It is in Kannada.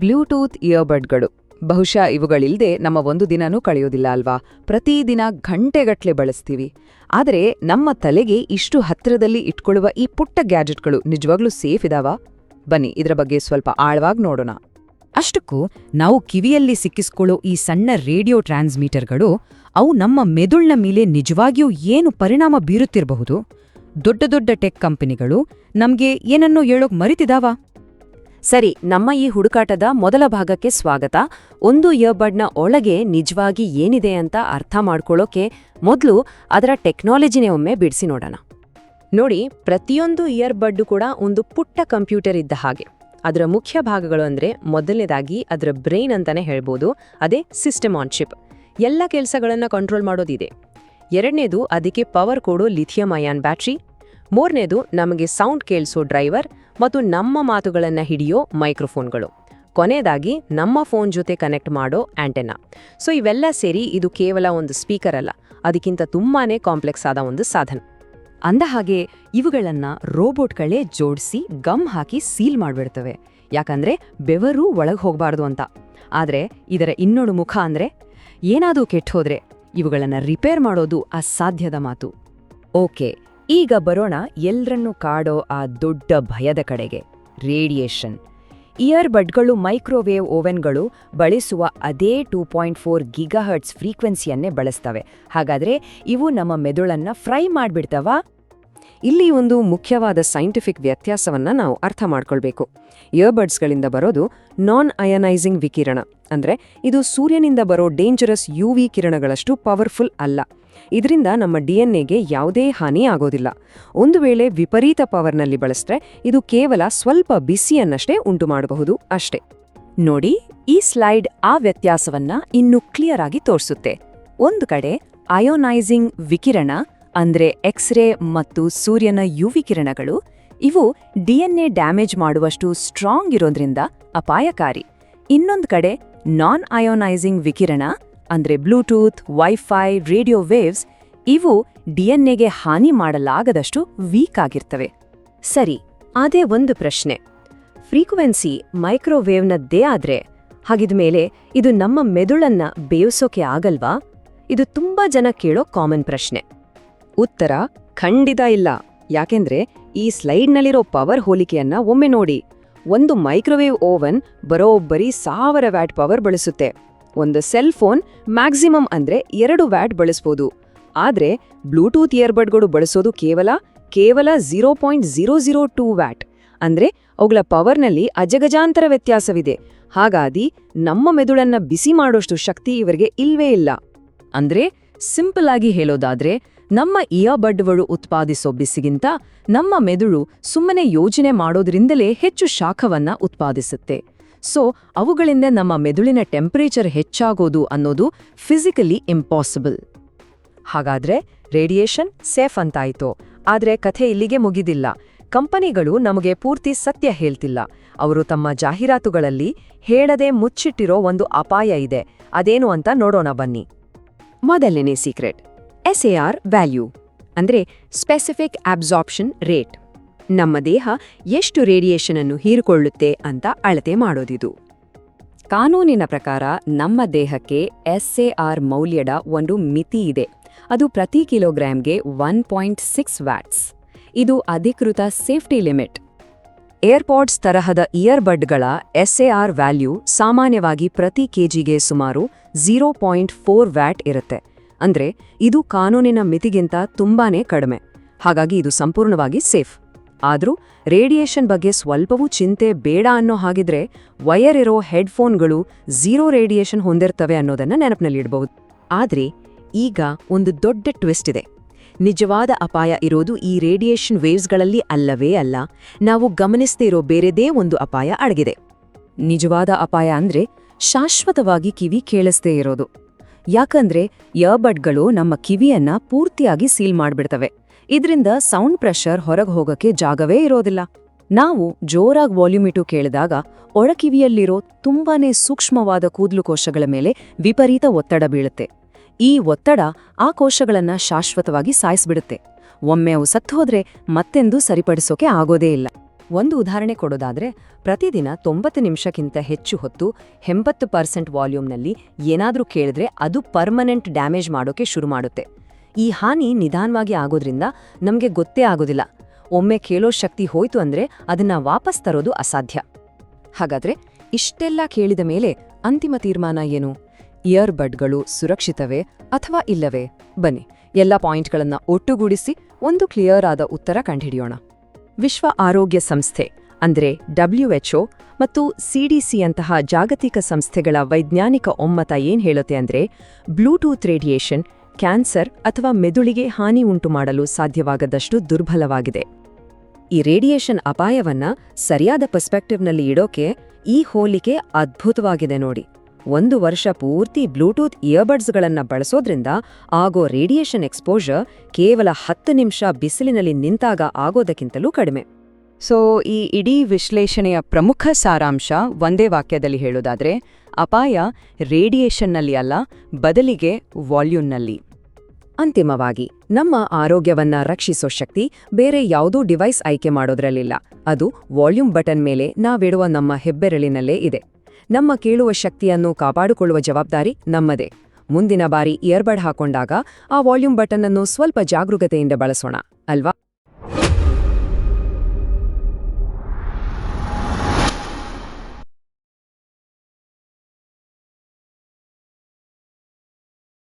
ಬ್ಲೂಟೂತ್ ಇಯರ್ಬಡ್ಗಳು. ಬಹುಶಃ ಇವುಗಳಿಲ್ಲದೆ ನಮ್ಮ ಒಂದು ದಿನನೂ ಕಳೆಯೋದಿಲ್ಲ ಅಲ್ವಾ? ಪ್ರತಿದಿನ ಗಂಟೆಗಟ್ಟಲೆ ಬಳಸ್ತೀವಿ. ಆದರೆ ನಮ್ಮ ತಲೆಗೆ ಇಷ್ಟು ಹತ್ತಿರದಲ್ಲಿ ಇಟ್ಕೊಳ್ಳುವ ಈ ಪುಟ್ಟ ಗ್ಯಾಜೆಟ್ಗಳು ನಿಜವಾಗ್ಲೂ ಸೇಫ್ ಇದಾವಾ? ಬನ್ನಿ, ಇದರ ಬಗ್ಗೆ ಸ್ವಲ್ಪ ಆಳವಾಗಿ ನೋಡೋಣ. ಅಷ್ಟಕ್ಕೂ ನಾವು ಕಿವಿಯಲ್ಲಿ ಸಿಕ್ಕಿಸ್ಕೊಳ್ಳೋ ಈ ಸಣ್ಣ ರೇಡಿಯೋ ಟ್ರಾನ್ಸ್ಮೀಟರ್ಗಳು, ಅವು ನಮ್ಮ ಮೆದುಳ್ನ ಮೇಲೆ ನಿಜವಾಗಿಯೂ ಏನು ಪರಿಣಾಮ ಬೀರುತ್ತಿರಬಹುದು? ದೊಡ್ಡ ದೊಡ್ಡ ಟೆಕ್ ಕಂಪನಿಗಳು ನಮ್ಗೆ ಏನನ್ನೋ ಹೇಳೋಕ್ ಮರಿತಿದಾವಾ? ಸರಿ, ನಮ್ಮ ಈ ಹುಡುಕಾಟದ ಮೊದಲ ಭಾಗಕ್ಕೆ ಸ್ವಾಗತ. ಒಂದು ಇಯರ್ಬಡ್ನ ಒಳಗೆ ನಿಜವಾಗಿ ಏನಿದೆ ಅಂತ ಅರ್ಥ ಮಾಡ್ಕೊಳ್ಳೋಕೆ ಮೊದಲು ಅದರ ಟೆಕ್ನಾಲಜಿನೇ ಒಮ್ಮೆ ಬಿಡಿಸಿ ನೋಡೋಣ. ನೋಡಿ, ಪ್ರತಿಯೊಂದು ಇಯರ್ಬಡ್ಡು ಕೂಡ ಒಂದು ಪುಟ್ಟ ಕಂಪ್ಯೂಟರ್ ಇದ್ದ ಹಾಗೆ. ಅದರ ಮುಖ್ಯ ಭಾಗಗಳು ಅಂದ್ರೆ ಮೊದಲನೇದಾಗಿ ಅದರ ಬ್ರೈನ್ ಅಂತಾನೆ ಹೇಳ್ಬೋದು, ಅದೇ ಸಿಸ್ಟಮ್ ಆನ್ ಶಿಪ್ ಎಲ್ಲ ಕೆಲಸಗಳನ್ನು ಕಂಟ್ರೋಲ್ ಮಾಡೋದಿದೆ ಎರಡನೇದು ಅದಕ್ಕೆ ಪವರ್ ಕೊಡೋ ಲಿಥಿಯಂ ಅಯಾನ್ ಬ್ಯಾಟ್ರಿ. ಮೂರನೇದು ನಮಗೆ ಸೌಂಡ್ ಕೇಳಿಸೋ ಡ್ರೈವರ್. ಮತ್ತು ನಮ್ಮ ಮಾತುಗಳನ್ನು ಹಿಡಿಯೋ ಮೈಕ್ರೋಫೋನ್ಗಳು. ಕೊನೆಯದಾಗಿ, ನಮ್ಮ ಫೋನ್ ಜೊತೆ ಕನೆಕ್ಟ್ ಮಾಡೋ ಆಂಟೆನಾ. ಸೊ, ಇವೆಲ್ಲ ಸೇರಿ ಇದು ಕೇವಲ ಒಂದು ಸ್ಪೀಕರ್ ಅಲ್ಲ, ಅದಕ್ಕಿಂತ ತುಂಬಾನೇ ಕಾಂಪ್ಲೆಕ್ಸ್ ಆದ ಒಂದು ಸಾಧನ. ಅಂದಹಾಗೆ ಇವುಗಳನ್ನು ರೋಬೋಟ್ಗಳೇ ಜೋಡಿಸಿ, ಗಮ್ ಹಾಕಿ ಸೀಲ್ ಮಾಡಿಬಿಡ್ತವೆ. ಯಾಕಂದ್ರೆ, ಬೆವರೂ ಒಳಗೆ ಹೋಗಬಾರ್ದು ಅಂತ. ಆದ್ರೆ, ಇದರ ಇನ್ನೊಂದು ಮುಖ ಅಂದ್ರೆ, ಏನಾದ್ರೂ ಕೆಟ್ಟೋದ್ರೆ ಇವುಗಳನ್ನು ರಿಪೇರ್ ಮಾಡೋದು ಅಸಾಧ್ಯದ ಮಾತು. ಓಕೆ ಈಗ ಬರೋಣ ಎಲ್ರನ್ನೂ ಕಾಡೋ ಆ ದೊಡ್ಡ ಭಯದ ಕಡೆಗೆ. ರೇಡಿಯೇಷನ್. ಇಯರ್ ಬಡ್ಗಳು ಮೈಕ್ರೋವೇವ್ ಓವೆನ್ಗಳು ಬಳಸುವ ಅದೇ ಟೂ ಪಾಯಿಂಟ್ ಫೋರ್ ಗಿಗಾಹರ್ಟ್ಸ್ ಫ್ರೀಕ್ವೆನ್ಸಿಯನ್ನೇ ಬಳಸ್ತವೆ. ಹಾಗಾದರೆ ಇವು ನಮ್ಮ ಮೆದುಳನ್ನು ಫ್ರೈ ಮಾಡಿಬಿಡ್ತವಾ? ಇಲ್ಲಿ ಒಂದು ಮುಖ್ಯವಾದ ಸೈಂಟಿಫಿಕ್ ವ್ಯತ್ಯಾಸವನ್ನು ನಾವು ಅರ್ಥ ಮಾಡ್ಕೊಳ್ಬೇಕು. ಇಯರ್ಬಡ್ಸ್ಗಳಿಂದ ಬರೋದು ನಾನ್ ಅಯನೈಸಿಂಗ್ ವಿಕಿರಣ. ಅಂದರೆ ಇದು ಸೂರ್ಯನಿಂದ ಬರೋ ಡೇಂಜರಸ್ ಯು ವಿ ಕಿರಣಗಳಷ್ಟು ಪವರ್ಫುಲ್ ಅಲ್ಲ. ಇದರಿಂದ ನಮ್ಮ ಡಿಎನ್ಎಗೆ ಯಾವುದೇ ಹಾನಿ ಆಗೋದಿಲ್ಲ. ಒಂದು ವೇಳೆ ವಿಪರೀತ ಪವರ್ನಲ್ಲಿ ಬಳಸಿದ್ರೆ ಇದು ಕೇವಲ ಸ್ವಲ್ಪ ಬಿಸಿಯನ್ನಷ್ಟೇ ಉಂಟು ಮಾಡಬಹುದು ಅಷ್ಟೇ. ನೋಡಿ, ಈ ಸ್ಲೈಡ್ ಆ ವ್ಯತ್ಯಾಸವನ್ನ ಇನ್ನು ಕ್ಲಿಯರ್ ಆಗಿ ತೋರಿಸುತ್ತೆ. ಒಂದು ಕಡೆ ಅಯೋನೈಸಿಂಗ್ ವಿಕಿರಣ, ಅಂದ್ರೆ ಎಕ್ಸ್ರೇ ಮತ್ತು ಸೂರ್ಯನ ಯುವಿ ಕಿರಣಗಳು ಇವು ಡಿಎನ್ಎ ಡ್ಯಾಮೇಜ್ ಮಾಡುವಷ್ಟು ಸ್ಟ್ರಾಂಗ್ ಇರೋದ್ರಿಂದ ಅಪಾಯಕಾರಿ. ಇನ್ನೊಂದು ಕಡೆ ನಾನ್ ಅಯೋನೈಸಿಂಗ್ ವಿಕಿರಣ ಅಂದ್ರೆ ಬ್ಲೂಟೂತ್, ವೈಫೈ, ರೇಡಿಯೋ ವೇವ್ಸ್, ಇವು ಡಿಎನ್ಎಗೆ ಹಾನಿ ಮಾಡಲಾಗದಷ್ಟು ವೀಕ್ ಆಗಿರ್ತವೆ. ಸರಿ, ಅದೇ ಒಂದು ಪ್ರಶ್ನೆ. ಫ್ರೀಕ್ವೆನ್ಸಿ ಮೈಕ್ರೋವೇವ್ನದ್ದೇ ಆದ್ರೆ ಹಾಗಿದ್ಮೇಲೆ ಇದು ನಮ್ಮ ಮೆದುಳನ್ನ ಬೇಯಿಸೋಕೆ ಆಗಲ್ವಾ? ಇದು ತುಂಬಾ ಜನ ಕೇಳೋ ಕಾಮನ್ ಪ್ರಶ್ನೆ. ಉತ್ತರ, ಖಂಡಿತ ಇಲ್ಲ. ಯಾಕೆಂದ್ರೆ ಈ ಸ್ಲೈಡ್ನಲ್ಲಿರೋ ಪವರ್ ಹೋಲಿಕೆಯನ್ನ ಒಮ್ಮೆ ನೋಡಿ. ಒಂದು ಮೈಕ್ರೋವೇವ್ ಓವನ್ ಬರೋಬ್ಬರಿ ಸಾವಿರ ವ್ಯಾಟ್ ಪವರ್ ಬಳಸುತ್ತೆ. ಒಂದು ಸೆಲ್ ಫೋನ್ ಮ್ಯಾಕ್ಸಿಮಮ್ ಅಂದ್ರೆ ಎರಡು ವ್ಯಾಟ್ ಬಳಸ್ಬೋದು. ಆದ್ರೆ ಬ್ಲೂಟೂತ್ ಇಯರ್ಬಡ್ಗಳು ಬಳಸೋದು ಕೇವಲ ಕೇವಲ zero point zero zero two watt ಅಂದ್ರೆ ಅವುಗಳ ಪವರ್ನಲ್ಲಿ ಅಜಗಜಾಂತರ ವ್ಯತ್ಯಾಸವಿದೆ. ಹಾಗಾಗಿ ನಮ್ಮ ಮೆದುಳನ್ನ ಬಿಸಿ ಮಾಡೋಷ್ಟು ಶಕ್ತಿ ಇವರಿಗೆ ಇಲ್ವೇ ಇಲ್ಲ. ಅಂದ್ರೆ ಸಿಂಪಲ್ ಆಗಿ ಹೇಳೋದಾದ್ರೆ ನಮ್ಮ ಇಯರ್ಬಡ್ಗಳು ಉತ್ಪಾದಿಸೋ ಬಿಸಿಗಿಂತ ನಮ್ಮ ಮೆದುಳು ಸುಮ್ಮನೆ ಯೋಜನೆ ಮಾಡೋದ್ರಿಂದಲೇ ಹೆಚ್ಚು ಶಾಖವನ್ನ ಉತ್ಪಾದಿಸುತ್ತೆ. ಸೊ ಅವುಗಳಿಂದ ನಮ್ಮ ಮೆದುಳಿನ ಟೆಂಪರೇಚರ್ ಹೆಚ್ಚಾಗೋದು ಅನ್ನೋದು ಫಿಸಿಕಲಿ ಇಂಪಾಸಿಬಲ್ ಹಾಗಾದ್ರೆ ರೇಡಿಯೇಷನ್ ಸೇಫ್ ಅಂತಾಯಿತು. ಆದ್ರೆ ಕಥೆ ಇಲ್ಲಿಗೆ ಮುಗಿದಿಲ್ಲ. ಕಂಪನಿಗಳು ನಮಗೆ ಪೂರ್ತಿ ಸತ್ಯ ಹೇಳ್ತಿಲ್ಲ. ಅವರು ತಮ್ಮ ಜಾಹೀರಾತುಗಳಲ್ಲಿ ಹೇಳದೆ ಮುಚ್ಚಿಟ್ಟಿರೋ ಒಂದು ಅಪಾಯ ಇದೆ. ಅದೇನು ಅಂತ ನೋಡೋಣ ಬನ್ನಿ. ಮೊದಲನೇ ಸೀಕ್ರೆಟ್ ಎಸ್ ವ್ಯಾಲ್ಯೂ ಅಂದ್ರೆ ಸ್ಪೆಸಿಫಿಕ್ ಅಬ್ಸಾರ್ಪ್ಷನ್ ರೇಟ್ ನಮ್ಮ ದೇಹ ಎಷ್ಟು ರೇಡಿಯೇಷನ್ ಅನ್ನು ಹೀರಿಕೊಳ್ಳುತ್ತೆ ಅಂತ ಅಳತೆ ಮಾಡೋದಿದು. ಕಾನೂನಿನ ಪ್ರಕಾರ ನಮ್ಮ ದೇಹಕ್ಕೆ ಎಸ್ಎಆರ್ ಮೌಲ್ಯದ ಒಂದು ಮಿತಿ ಇದೆ. ಅದು ಪ್ರತಿ ಕಿಲೋಗ್ರಾಂಗೆ ಒನ್ ಪಾಯಿಂಟ್ ಸಿಕ್ಸ್ ವ್ಯಾಟ್ಸ್. ಇದು ಅಧಿಕೃತ ಸೇಫ್ಟಿ ಲಿಮಿಟ್. ಏರ್ಪಾಡ್ಸ್ ತರಹದ ಇಯರ್ಬಡ್ಗಳ ಎಸ್ಎಆರ್ ವ್ಯಾಲ್ಯೂ ಸಾಮಾನ್ಯವಾಗಿ ಪ್ರತಿ ಕೆಜಿಗೆ ಸುಮಾರು ಝೀರೋ ಪಾಯಿಂಟ್ ಫೋರ್ ವ್ಯಾಟ್ ಇರುತ್ತೆ. ಅಂದ್ರೆ ಇದು ಕಾನೂನಿನ ಮಿತಿಗಿಂತ ತುಂಬಾನೇ ಕಡಿಮೆ. ಹಾಗಾಗಿ ಇದು ಸಂಪೂರ್ಣವಾಗಿ ಸೇಫ್. ಆದ್ರೂ ರೇಡಿಯೇಷನ್ ಬಗ್ಗೆ ಸ್ವಲ್ಪವೂ ಚಿಂತೆ ಬೇಡ ಅನ್ನೋ ಹಾಗಿದ್ರೆ ವಯರ್ ಇರೋ ಹೆಡ್ಫೋನ್ಗಳು ಝೀರೋ ರೇಡಿಯೇಷನ್ ಹೊಂದಿರ್ತವೆ ಅನ್ನೋದನ್ನ ನೆನಪಿನಲ್ಲಿಡಬಹುದು ಆದ್ರೆ ಈಗ ಒಂದು ದೊಡ್ಡ ಟ್ವಿಸ್ಟ್ ಇದೆ. ನಿಜವಾದ ಅಪಾಯ ಇರೋದು ಈ ರೇಡಿಯೇಷನ್ ವೇವ್ಸ್ಗಳಲ್ಲಿ ಅಲ್ಲವೇ ಅಲ್ಲ, ನಾವು ಗಮನಿಸದೇ ಇರೋ ಬೇರೆದೇ ಒಂದು ಅಪಾಯ ಅಡಗಿದೆ. ನಿಜವಾದ ಅಪಾಯ ಅಂದ್ರೆ ಶಾಶ್ವತವಾಗಿ ಕಿವಿ ಕೇಳಿಸ್ದೇ ಇರೋದು. ಯಾಕಂದ್ರೆ ಇಯರ್ಬಡ್ಗಳು ನಮ್ಮ ಕಿವಿಯನ್ನ ಪೂರ್ತಿಯಾಗಿ ಸೀಲ್ ಮಾಡ್ಬಿಡ್ತವೆ. ಇದರಿಂದ ಸೌಂಡ್ ಪ್ರೆಷರ್ ಹೊರಗೆ ಹೋಗಕ್ಕೆ ಜಾಗವೇ ಇರೋದಿಲ್ಲ. ನಾವು ಜೋರಾಗಿ ವಾಲ್ಯೂಮ್ ಇಟ್ಟು ಕೇಳಿದಾಗ ಒಳಕಿವಿಯಲ್ಲಿರೋ ತುಂಬಾನೇ ಸೂಕ್ಷ್ಮವಾದ ಕೂದಲು ಕೋಶಗಳ ಮೇಲೆ ವಿಪರೀತ ಒತ್ತಡ ಬೀಳುತ್ತೆ. ಈ ಒತ್ತಡ ಆ ಕೋಶಗಳನ್ನ ಶಾಶ್ವತವಾಗಿ ಸಾಯಿಸ್ಬಿಡುತ್ತೆ. ಒಮ್ಮೆ ಅವು ಸತ್ತೋದ್ರೆ ಮತ್ತೆಂದೂ ಸರಿಪಡಿಸೋಕೆ ಆಗೋದೇ ಇಲ್ಲ. ಒಂದು ಉದಾಹರಣೆ ಕೊಡೋದಾದ್ರೆ, ಪ್ರತಿದಿನ ತೊಂಬತ್ತು ನಿಮಿಷಕ್ಕಿಂತ ಹೆಚ್ಚು ಹೊತ್ತು ಎಂಬತ್ತು ಪರ್ಸೆಂಟ್ ವಾಲ್ಯೂಮ್ನಲ್ಲಿ ಏನಾದರೂ ಕೇಳಿದ್ರೆ ಅದು ಪರ್ಮನೆಂಟ್ ಡ್ಯಾಮೇಜ್ ಮಾಡೋಕೆ ಶುರು ಮಾಡುತ್ತೆ. ಈ ಹಾನಿ ನಿಧಾನವಾಗಿ ಆಗೋದ್ರಿಂದ ನಮಗೆ ಗೊತ್ತೇ ಆಗೋದಿಲ್ಲ. ಒಮ್ಮೆ ಕೇಳೋ ಶಕ್ತಿ ಹೋಯ್ತು ಅಂದ್ರೆ ಅದನ್ನ ವಾಪಸ್ ತರೋದು ಅಸಾಧ್ಯ. ಹಾಗಾದ್ರೆ ಇಷ್ಟೆಲ್ಲ ಕೇಳಿದ ಮೇಲೆ ಅಂತಿಮ ತೀರ್ಮಾನ ಏನು? ಇಯರ್ಬಡ್ಗಳು ಸುರಕ್ಷಿತವೇ ಅಥವಾ ಇಲ್ಲವೇ? ಬನ್ನಿ, ಎಲ್ಲ ಪಾಯಿಂಟ್ಗಳನ್ನ ಒಟ್ಟುಗೂಡಿಸಿ ಒಂದು ಕ್ಲಿಯರ್ ಆದ ಉತ್ತರ ಕಂಡುಹಿಡಿಯೋಣ. ವಿಶ್ವ ಆರೋಗ್ಯ ಸಂಸ್ಥೆ, ಅಂದ್ರೆ ಡಬ್ಲ್ಯುಎಚ್ಒ ಮತ್ತು ಸಿಡಿಸಿಯಂತಹ ಜಾಗತಿಕ ಸಂಸ್ಥೆಗಳ ವೈಜ್ಞಾನಿಕ ಒಮ್ಮತ ಏನ್ ಹೇಳುತ್ತೆ ಅಂದ್ರೆ ಬ್ಲೂಟೂತ್ ರೇಡಿಯೇಷನ್ ಕ್ಯಾನ್ಸರ್ ಅಥವಾ ಮೆದುಳಿಗೆ ಹಾನಿ ಉಂಟು ಮಾಡಲು ಸಾಧ್ಯವಾಗದಷ್ಟು ದುರ್ಬಲವಾಗಿದೆ. ಈ ರೇಡಿಯೇಷನ್ ಅಪಾಯವನ್ನ ಸರಿಯಾದ ಪರ್ಸ್ಪೆಕ್ಟಿವ್ನಲ್ಲಿ ಇಡೋಕೆ ಈ ಹೋಲಿಕೆ ಅದ್ಭುತವಾಗಿದೆ ನೋಡಿ. ಒಂದು ವರ್ಷ ಪೂರ್ತಿ ಬ್ಲೂಟೂತ್ ಇಯರ್ಬಡ್ಸ್ಗಳನ್ನ ಬಳಸೋದ್ರಿಂದ ಆಗೋ ರೇಡಿಯೇಷನ್ ಎಕ್ಸ್ಪೋಜರ್ ಕೇವಲ ಹತ್ತು ನಿಮಿಷ ಬಿಸಿಲಿನಲ್ಲಿ ನಿಂತಾಗ ಆಗೋದಕ್ಕಿಂತಲೂ ಕಡಿಮೆ. ಸೊ ಈ ಇಡೀ ವಿಶ್ಲೇಷಣೆಯ ಪ್ರಮುಖ ಸಾರಾಂಶ ಒಂದೇ ವಾಕ್ಯದಲ್ಲಿ ಹೇಳೋದಾದರೆ, ಅಪಾಯ ರೇಡಿಯೇಷನ್ನಲ್ಲಿ ಅಲ್ಲ, ಬದಲಿಗೆ ವಾಲ್ಯೂಮ್ನಲ್ಲಿ. ಅಂತಿಮವಾಗಿ, ನಮ್ಮ ಆರೋಗ್ಯವನ್ನ ರಕ್ಷಿಸೋ ಶಕ್ತಿ ಬೇರೆ ಯಾವುದೂ ಡಿವೈಸ್ ಆಯ್ಕೆ ಮಾಡೋದ್ರಲ್ಲಿಲ್ಲ. ಅದು ವಾಲ್ಯೂಮ್ ಬಟನ್ ಮೇಲೆ ನಾವಿಡುವ ನಮ್ಮ ಹೆಬ್ಬೆರಳಿನಲ್ಲೇ ಇದೆ. ನಮ್ಮ ಕೇಳುವ ಶಕ್ತಿಯನ್ನು ಕಾಪಾಡಿಕೊಳ್ಳುವ ಜವಾಬ್ದಾರಿ ನಮ್ಮದೇ. ಮುಂದಿನ ಬಾರಿ ಇಯರ್ಬಡ್ ಹಾಕೊಂಡಾಗ ಆ ವಾಲ್ಯೂಮ್ ಬಟನ್ ಅನ್ನು ಸ್ವಲ್ಪ ಜಾಗರೂಕತೆಯಿಂದ ಬಳಸೋಣ, ಅಲ್ವಾ?